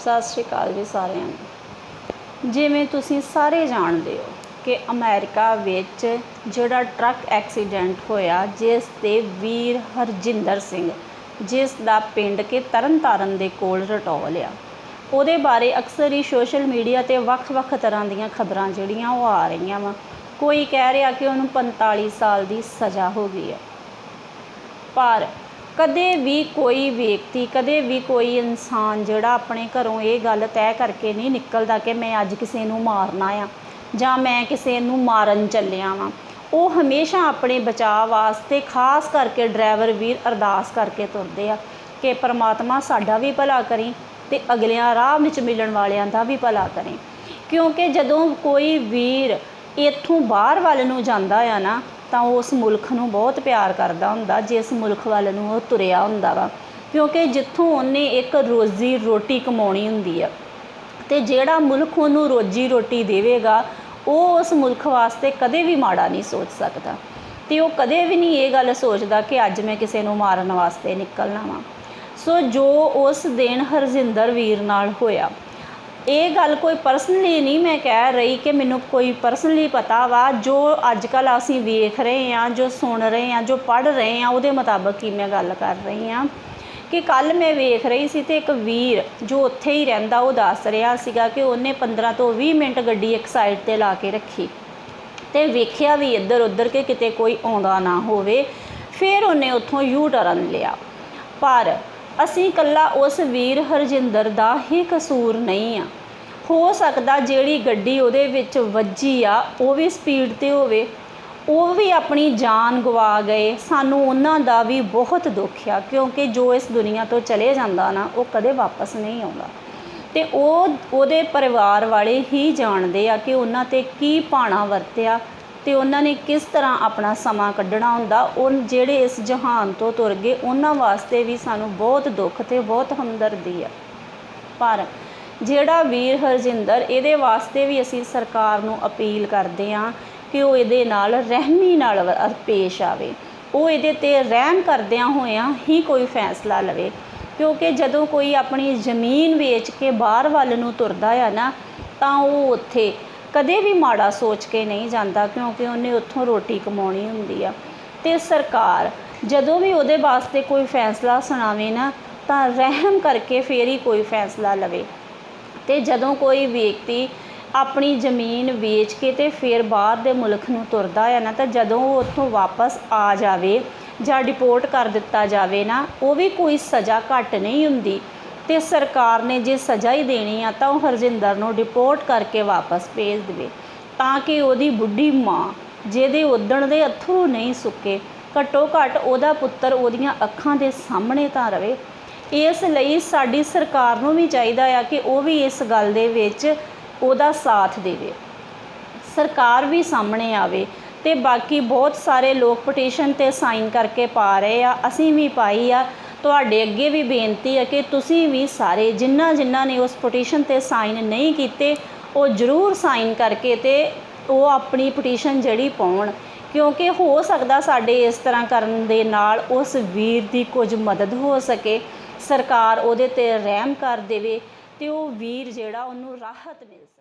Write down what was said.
ਸਤਿ ਸ਼੍ਰੀ ਅਕਾਲ ਜੀ ਸਾਰਿਆਂ ਨੂੰ। ਜਿਵੇਂ ਤੁਸੀਂ ਸਾਰੇ ਜਾਣਦੇ ਹੋ ਕਿ ਅਮਰੀਕਾ ਵਿੱਚ ਜਿਹੜਾ ਟਰੱਕ ਐਕਸੀਡੈਂਟ ਹੋਇਆ, ਜਿਸ ਤੇ ਵੀਰ ਹਰਜਿੰਦਰ ਸਿੰਘ, ਜਿਸ ਦਾ ਪਿੰਡ ਕੇ ਤਰਨਤਾਰਨ ਦੇ ਕੋਲ ਰਟੌਲ ਆ। ਉਹਦੇ ਬਾਰੇ ਅਕਸਰ ਹੀ ਸੋਸ਼ਲ ਮੀਡੀਆ ਤੇ ਵੱਖ-ਵੱਖ ਤਰ੍ਹਾਂ ਦੀਆਂ ਖਬਰਾਂ ਜਿਹੜੀਆਂ ਉਹ ਆ ਰਹੀਆਂ ਵਾ। ਕੋਈ ਕਹਿ ਰਿਹਾ ਕਿ ਉਹਨੂੰ 45 ਸਾਲ ਦੀ ਸਜ਼ਾ ਹੋ ਗਈ ਹੈ ਪਰ ਕਦੇ ਵੀ ਕੋਈ ਵਿਅਕਤੀ, ਕਦੇ ਵੀ ਕੋਈ ਇਨਸਾਨ ਜਿਹੜਾ ਆਪਣੇ ਘਰੋਂ ਇਹ ਗੱਲ ਤੈਅ ਕਰਕੇ ਨਹੀਂ ਨਿਕਲਦਾ ਕਿ ਮੈਂ ਅੱਜ ਕਿਸੇ ਨੂੰ ਮਾਰਨਾ ਆ ਜਾਂ ਮੈਂ ਕਿਸੇ ਨੂੰ ਮਾਰਨ ਚੱਲਿਆ ਵਾਂ। ਉਹ ਹਮੇਸ਼ਾ ਆਪਣੇ ਬਚਾਅ ਵਾਸਤੇ ਖਾਸ ਕਰਕੇ ਡਰਾਈਵਰ ਵੀਰ ਅਰਦਾਸ ਕਰਕੇ ਤੁਰਦੇ ਆ ਕਿ ਪਰਮਾਤਮਾ ਸਾਡਾ ਵੀ ਭਲਾ ਕਰੀ ਤੇ ਅਗਲਿਆਂ ਰਾਹ ਵਿੱਚ ਮਿਲਣ ਵਾਲਿਆਂ ਦਾ ਵੀ ਭਲਾ ਕਰੇ। ਕਿਉਂਕਿ ਜਦੋਂ ਕੋਈ ਵੀਰ ਇੱਥੋਂ ਬਾਹਰ ਵੱਲ ਨੂੰ ਜਾਂਦਾ ਆ ਨਾ ਤਾਂ ਉਸ ਮੁਲਕ ਨੂੰ ਬਹੁਤ ਪਿਆਰ ਕਰਦਾ ਹੁੰਦਾ, ਜਿਸ ਮੁਲਕ ਵੱਲ ਨੂੰ ਉਹ ਤੁਰਿਆ ਹੁੰਦਾ ਵਾ। ਕਿਉਂਕਿ ਜਿੱਥੋਂ ਉਹਨੇ ਇੱਕ ਰੋਜ਼ੀ ਰੋਟੀ ਕਮਾਉਣੀ ਹੁੰਦੀ ਆ, ਤੇ ਜਿਹੜਾ ਮੁਲਕ ਉਹਨੂੰ ਰੋਜੀ ਰੋਟੀ ਦੇਵੇਗਾ, ਉਹ ਉਸ ਮੁਲਕ ਵਾਸਤੇ ਕਦੇ ਵੀ ਮਾੜਾ ਨਹੀਂ ਸੋਚ ਸਕਦਾ। ਤੇ ਉਹ ਕਦੇ ਵੀ ਨਹੀਂ ਇਹ ਗੱਲ ਸੋਚਦਾ ਕਿ ਅੱਜ ਮੈਂ ਕਿਸੇ ਨੂੰ ਮਾਰਨ ਵਾਸਤੇ ਨਿਕਲਣਾ ਵਾਂ। ਸੋ ਜੋ ਉਸ ਦਿਨ ਹਰਜਿੰਦਰ ਵੀਰ ਨਾਲ ਹੋਇਆ ਇਹ ਗੱਲ ਕੋਈ ਪਰਸਨਲੀ ਨਹੀਂ ਮੈਂ ਕਹਿ ਰਹੀ ਕਿ ਮੈਨੂੰ ਕੋਈ ਪਰਸਨਲੀ ਪਤਾ ਵਾ, ਜੋ ਅੱਜ ਕੱਲ ਅਸੀਂ ਵੇਖ ਰਹੇ ਹਾਂ, ਜੋ ਸੁਣ ਰਹੇ ਹਾਂ, ਜੋ ਪੜ੍ਹ ਰਹੇ ਹਾਂ, ਉਹਦੇ ਮੁਤਾਬਕ ਹੀ ਮੈਂ ਗੱਲ ਕਰ ਰਹੀ ਹਾਂ। ਕਿ ਕੱਲ ਮੈਂ ਵੇਖ ਰਹੀ ਸੀ ਤੇ ਇੱਕ ਵੀਰ ਜੋ ਉੱਥੇ ਹੀ ਰਹਿੰਦਾ, ਉਹ ਦੱਸ ਰਿਹਾ ਸੀਗਾ ਕਿ ਉਹਨੇ 15 ਤੋਂ 20 ਮਿੰਟ ਗੱਡੀ ਇੱਕ ਸਾਈਡ ਤੇ ਲਾ ਕੇ ਰੱਖੀ ਤੇ ਵੇਖਿਆ ਵੀ ਇੱਧਰ ਉੱਧਰ ਕਿ ਕਿਤੇ ਕੋਈ ਆਉਂਦਾ ਨਾ ਹੋਵੇ, ਫਿਰ ਉਹਨੇ ਉੱਥੋਂ ਯੂ ਟਰਨ ਲਿਆ। ਪਰ ਅਸੀਂ ਇਕੱਲਾ ਉਸ ਵੀਰ ਹਰਜਿੰਦਰ ਦਾ ਹੀ ਕਸੂਰ ਨਹੀਂ ਆ। ਹੋ ਸਕਦਾ ਜਿਹੜੀ ਗੱਡੀ ਉਹਦੇ ਵਿੱਚ ਵੱਜੀ ਆ, ਉਹ ਵੀ ਸਪੀਡ ਤੇ ਹੋਵੇ। ਉਹ ਵੀ ਆਪਣੀ ਜਾਨ ਗਵਾ ਗਏ। ਸਾਨੂੰ ਉਹਨਾਂ ਦਾ ਵੀ ਬਹੁਤ ਦੁੱਖ ਆ, ਕਿਉਂਕਿ ਜੋ ਇਸ ਦੁਨੀਆ ਤੋਂ ਚਲੇ ਜਾਂਦਾ ਨਾ, ਉਹ ਕਦੇ ਵਾਪਸ ਨਹੀਂ ਆਉਂਦਾ। ਤੇ ਉਹ, ਉਹਦੇ ਪਰਿਵਾਰ ਵਾਲੇ ਹੀ ਜਾਣਦੇ ਆ ਕਿ ਉਹਨਾਂ ਤੇ ਕੀ ਪਾਣਾ ਵਰਤਿਆ। ਤੇ ਉਹਨਾਂ ਨੇ ਕਿਸ ਤਰ੍ਹਾਂ ਆਪਣਾ ਸਮਾਂ ਕੱਢਣਾ ਹੁੰਦਾ, ਉਹ ਜਿਹੜੇ ਇਸ ਜਹਾਨ ਤੋਂ ਤੁਰ ਗਏ, ਉਹਨਾਂ ਵਾਸਤੇ ਵੀ ਸਾਨੂੰ ਬਹੁਤ ਦੁੱਖ ਤੇ ਬਹੁਤ ਹਮਦਰਦੀ ਆ। ਪਰ ਜਿਹੜਾ ਵੀਰ ਹਰਜਿੰਦਰ, ਇਹਦੇ ਵਾਸਤੇ ਵੀ ਅਸੀਂ ਸਰਕਾਰ ਨੂੰ ਅਪੀਲ ਕਰਦੇ ਹਾਂ ਕਿ ਉਹ ਇਹਦੇ ਨਾਲ ਰਹਿਮੀ ਨਾਲ ਪੇਸ਼ ਆਵੇ। ਉਹ ਇਹਦੇ ਤੇ ਰਹਿਮ ਕਰਦਿਆਂ ਹੋਇਆਂ ਹੀ ਕੋਈ ਫੈਸਲਾ ਲਵੇ। ਕਿਉਂਕਿ ਜਦੋਂ ਕੋਈ ਆਪਣੀ ਜ਼ਮੀਨ ਵੇਚ ਕੇ ਬਾਹਰ ਵੱਲ ਨੂੰ ਤੁਰਦਾ ਆ ਨਾ, ਤਾਂ ਉਹ ਉੱਥੇ ਕਦੇ ਵੀ ਮਾੜਾ ਸੋਚ ਕੇ ਨਹੀਂ ਜਾਂਦਾ ਕਿਉਂਕਿ ਉਹਨੇ ਉੱਥੋਂ ਰੋਟੀ ਕਮਾਉਣੀ ਹੁੰਦੀ ਆ। ਤੇ ਸਰਕਾਰ ਜਦੋਂ ਵੀ ਉਹਦੇ ਵਾਸਤੇ ਕੋਈ ਫੈਸਲਾ ਸੁਣਾਵੇ ਨਾ, ਤਾਂ ਰਹਿਮ ਕਰਕੇ ਫੇਰ ਹੀ ਕੋਈ ਫੈਸਲਾ ਲਵੇ। ਤੇ ਜਦੋਂ ਕੋਈ ਵਿਅਕਤੀ ਆਪਣੀ ਜ਼ਮੀਨ ਵੇਚ ਕੇ ਤੇ ਫਿਰ ਬਾਹਰ ਦੇ ਮੁਲਕ ਨੂੰ ਤੁਰਦਾ ਆ ਨਾ, ਤਾਂ ਜਦੋਂ ਉਹ ਉੱਥੋਂ ਵਾਪਸ ਆ ਜਾਵੇ ਜਾਂ ਡਿਪੋਰਟ ਕਰ ਦਿੱਤਾ ਜਾਵੇ ਨਾ, ਉਹ ਵੀ ਕੋਈ ਸਜ਼ਾ ਘੱਟ ਨਹੀਂ ਹੁੰਦੀ। ਤੇ ਸਰਕਾਰ ਨੇ ਜੇ ਸਜ਼ਾ ਹੀ ਦੇਣੀ ਆ ਤਾਂ ਉਹ ਹਰਜਿੰਦਰ ਨੂੰ ਡਿਪੋਰਟ ਕਰਕੇ ਵਾਪਸ ਭੇਜ ਦੇਵੇ, ਤਾਂ ਕਿ ਉਹਦੀ ਬੁੱਢੀ ਮਾਂ, ਜਿਹਦੇ ਉਦਣ ਦੇ ਅਥਰੂ ਨਹੀਂ ਸੁੱਕੇ, ਘੱਟੋ ਘੱਟ ਉਹਦਾ ਪੁੱਤਰ ਉਹਦੀਆਂ ਅੱਖਾਂ ਦੇ ਸਾਹਮਣੇ ਤਾਂ ਰਵੇ। ਇਸ ਲਈ ਸਾਡੀ ਸਰਕਾਰ ਨੂੰ ਵੀ ਚਾਹੀਦਾ ਆ ਕਿ ਉਹ ਵੀ ਇਸ ਗੱਲ ਦੇ ਵਿੱਚ ਉਹਦਾ ਸਾਥ ਦੇਵੇ। ਸਰਕਾਰ ਵੀ ਸਾਹਮਣੇ ਆਵੇ ਤੇ ਬਾਕੀ ਬਹੁਤ ਸਾਰੇ ਲੋਕ ਪਟੀਸ਼ਨ ਤੇ ਸਾਈਨ ਕਰਕੇ ਪਾ ਰਹੇ ਆ, ਅਸੀਂ ਵੀ ਪਾਈ ਆ। ਤੁਹਾਡੇ ਅੱਗੇ ਵੀ ਬੇਨਤੀ ਹੈ ਕਿ ਤੁਸੀਂ ਵੀ ਸਾਰੇ ਜਿਨ੍ਹਾਂ ਜਿਨ੍ਹਾਂ ਨੇ ਉਸ ਪਟੀਸ਼ਨ ਤੇ ਸਾਈਨ ਨਹੀਂ ਕੀਤੇ, ਉਹ ਜ਼ਰੂਰ ਸਾਈਨ ਕਰਕੇ ਤੇ ਉਹ ਆਪਣੀ ਪਟੀਸ਼ਨ ਜਿਹੜੀ ਪਾਉਣ। ਕਿਉਂਕਿ ਹੋ ਸਕਦਾ ਸਾਡੇ ਇਸ ਤਰ੍ਹਾਂ ਕਰਨ ਦੇ ਨਾਲ ਉਸ ਵੀਰ ਦੀ ਕੁਝ ਮਦਦ ਹੋ ਸਕੇ, ਸਰਕਾਰ ਉਹਦੇ ਤੇ ਰਹਿਮ ਕਰ ਦੇਵੇ ਤੇ ਉਹ ਵੀਰ ਜਿਹੜਾ ਉਹਨੂੰ ਰਾਹਤ ਮਿਲ ਸਕੇ।